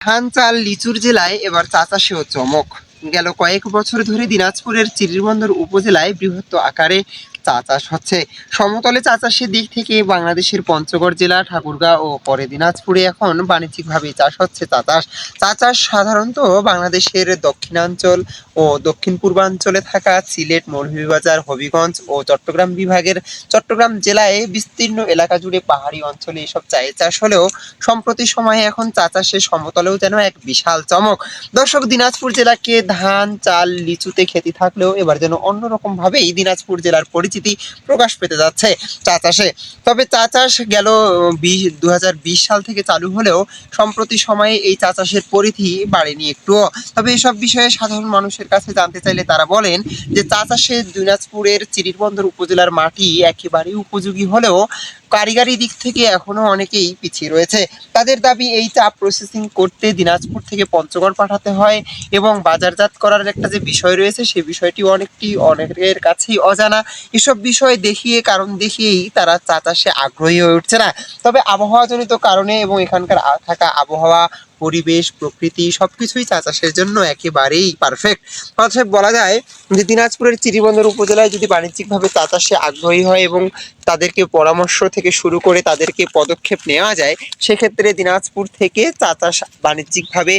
ধান চাল লিচুর জেলায় এবার চা চাষেও চমক। গেল কয়েক বছর ধরে দিনাজপুরের চিরিরবন্দর উপজেলায় বৃহত্ত আকারে চা চাষ হচ্ছে। সমতলে চা চাষের দিক থেকে বাংলাদেশের পঞ্চগড় জেলা, ঠাকুরগাঁও ও পরে দিনাজপুরে এখন বাণিজ্যিকভাবে চাষ হচ্ছে চা চাষ। চা চাষ সাধারণত বাংলাদেশের দক্ষিণাঞ্চল ও দক্ষিণ পূর্বাঞ্চলে থাকা সিলেট, মৌলভীবাজার, হবিগঞ্জ ও চট্টগ্রাম বিভাগের চট্টগ্রাম জেলায় বিস্তীর্ণ এলাকা জুড়ে পাহাড়ি অঞ্চলে এসব চায়ের চাষ হলেও সম্প্রতি সময়ে এখন চা চাষের সমতলেও যেন এক বিশাল চমক। দর্শক, দিনাজপুর জেলাকে ধান, চাল, লিচুতে খেতে থাকলেও এবার যেন অন্যরকম ভাবেই দিনাজপুর জেলার পরিচিতি প্রকাশ পেতে যাচ্ছে চা চাষে তবে চা চাষ গেল বিশ সাল থেকে চালু হলেও সম্প্রতি সময়ে এই চা চাষের পরিধি বাড়েনি একটুও। তবে এসব বিষয়ে সাধারণ মানুষের কাছে জানতে চাইলে তারা বলেন যে চা চাষে দিনাজপুরের চিরিরবন্দর উপজেলার মাটি একেবারেই উপযোগী হলেও কারিগরি দিক থেকে এখনও অনেকেই পিছিয়ে রয়েছে। তাদের দাবি, এই চা প্রসেসিং করতে দিনাজপুর থেকে পঞ্চগড় পাঠাতে হয় এবং বাজারজাত করার একটা যে বিষয় রয়েছে সেই বিষয়টি অনেকটি অনেকের কাছেই অজানা। এসব বিষয় দেখিয়ে, কারণ দেখিয়েই তারা চা চাষে আগ্রহী হয়ে উঠছে না। তবে আবহাওয়াজনিত কারণে এবং এখানকার থাকা আবহাওয়া পরিবেশ, প্রকৃতি, সবকিছুই চা চাষের জন্য একেবারেই পারফেক্ট অতএব বলা যায় যে দিনাজপুরের চিরিবন্দর উপজেলায় যদি বাণিজ্যিকভাবে চা চাষে আগ্রহী হয় এবং তাদেরকে পরামর্শ থেকে শুরু করে তাদেরকে পদক্ষেপ নেওয়া যায়, সেক্ষেত্রে দিনাজপুর থেকে চা চাষ বাণিজ্যিকভাবে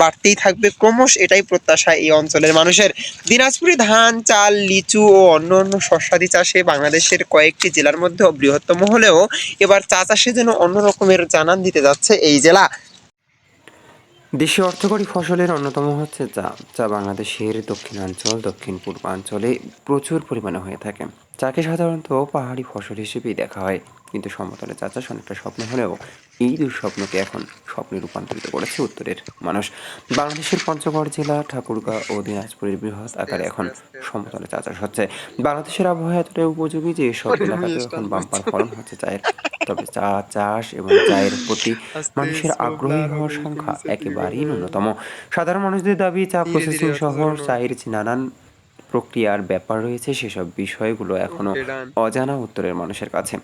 বাড়তেই থাকবে। ক্রমশ এটাই প্রত্যাশা এই অঞ্চলের মানুষের। দিনাজপুরে ধান, চাল, লিচু ও অন্য অন্য শস্যাদি চাষে বাংলাদেশের কয়েকটি জেলার মধ্যে বৃহত্তম হলেও এবার চা চাষে যেন অন্য রকমের জানান দিতে যাচ্ছে এই জেলা। দেশীয় অর্থকরী ফসলের অন্যতম হচ্ছে চা। চা বাংলাদেশের দক্ষিণাঞ্চল দক্ষিণ পূর্বাঞ্চলে প্রচুর পরিমাণে হয়ে থাকে। চাকে সাধারণত পাহাড়ি ফসল হিসেবেই দেখা হয়। কিন্তু সমতলে চা চাষ অনেকটা স্বপ্ন হলেও এই দুঃস্বপ্নকে এখন স্বপ্নে রূপান্তরিত করেছে উত্তরের মানুষ। বাংলাদেশের পঞ্চগড় জেলা ঠাকুরগাঁও ও দিনাজপুরের বৃহৎ আকারে এখন সমতলে চা চাষ হচ্ছে। বাংলাদেশের আবহাওয়া এতটাই উপযোগী যে সব এলাকাতে এখন বাম্পার ফলন হচ্ছে চায়ের। তবে চা চাষ এবং চায়ের প্রতি মানুষের আগ্রহী হওয়ার সংখ্যা একেবারেই ন্যূনতম। সাধারণ মানুষদের দাবি চা প্রসেসিং সহ চায়ের নানান প্রক্রিয়ার ব্যাপার রয়েছে সেসব বিষয়গুলো এখনও অজানা উত্তরের মানুষের কাছে।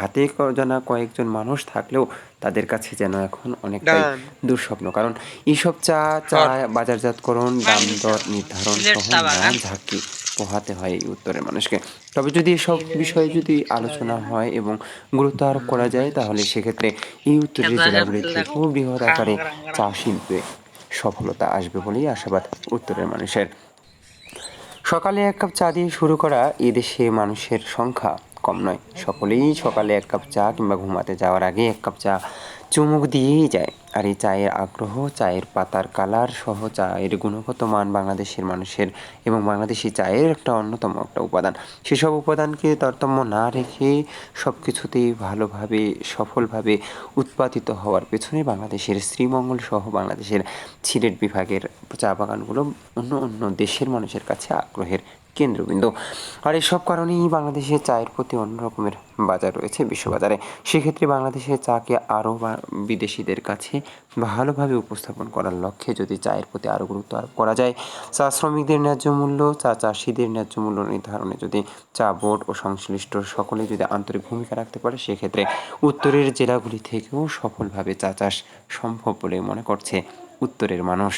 হাতে অজানা কয়েকজন মানুষ থাকলেও তাদের কাছে যেন এখন অনেকটাই দুঃস্বপ্ন। কারণ এইসব চা চা বাজারজাতকরণ দাম দর নির্ধারণ সহ নানান ঝাঁকি পোহাতে হয় এই উত্তরের মানুষকে। তবে যদি এসব বিষয়ে যদি আলোচনা হয় এবং গুরুত্ব আরোপ করা যায় তাহলে সেক্ষেত্রে এই উত্তরের জেলাগুলি থেকেও বৃহৎ আকারে চা শিল্পে সফলতা আসবে বলেই আশাবাদ উত্তরের মানুষের। সকালে এক কাপ চা দিয়ে শুরু করা এদেশে মানুষের সংখ্যা কম নয়। সকলেই সকালে এক কাপ চা কিংবা ঘুমাতে যাওয়ার আগে এক কাপ চা চুমুক দিয়েই যায়। এই চায়ের আগ্রহ, চায়ের পাতার কালার সহ চায়ের গুণগত মান বাংলাদেশের মানুষের এবং বাংলাদেশি চায়ের একটা অন্যতম একটা উপাদান। সেসব উপাদানকে তারতম্য না রেখে সব কিছুতেই ভালোভাবে, সফলভাবে উৎপাদিত হওয়ার পেছনে বাংলাদেশের শ্রীমঙ্গল সহ বাংলাদেশের সিলেট বিভাগের চা বাগানগুলো অন্য অন্য দেশের মানুষের কাছে আগ্রহের কেন্দ্রবিন্দু। আর এসব কারণেই বাংলাদেশের চায়ের প্রতি অন্যরকমের বাজার রয়েছে বিশ্ববাজারে। সেক্ষেত্রে বাংলাদেশের চাকে আরও বিদেশিদের কাছে ভালোভাবে উপস্থাপন করার লক্ষ্যে যদি চায়ের প্রতি আরও গুরুত্ব আরোপ করা যায়, চা শ্রমিকদের ন্যায্য মূল্য, চা চাষিদের ন্যায্য মূল্য নির্ধারণে যদি চা বোর্ড ও সংশ্লিষ্ট সকলে যদি আন্তরিক ভূমিকা রাখতে পারে, সেক্ষেত্রে উত্তরের জেলাগুলি থেকেও সফলভাবে চা চাষ সম্ভব বলে মনে করছে উত্তরের মানুষ।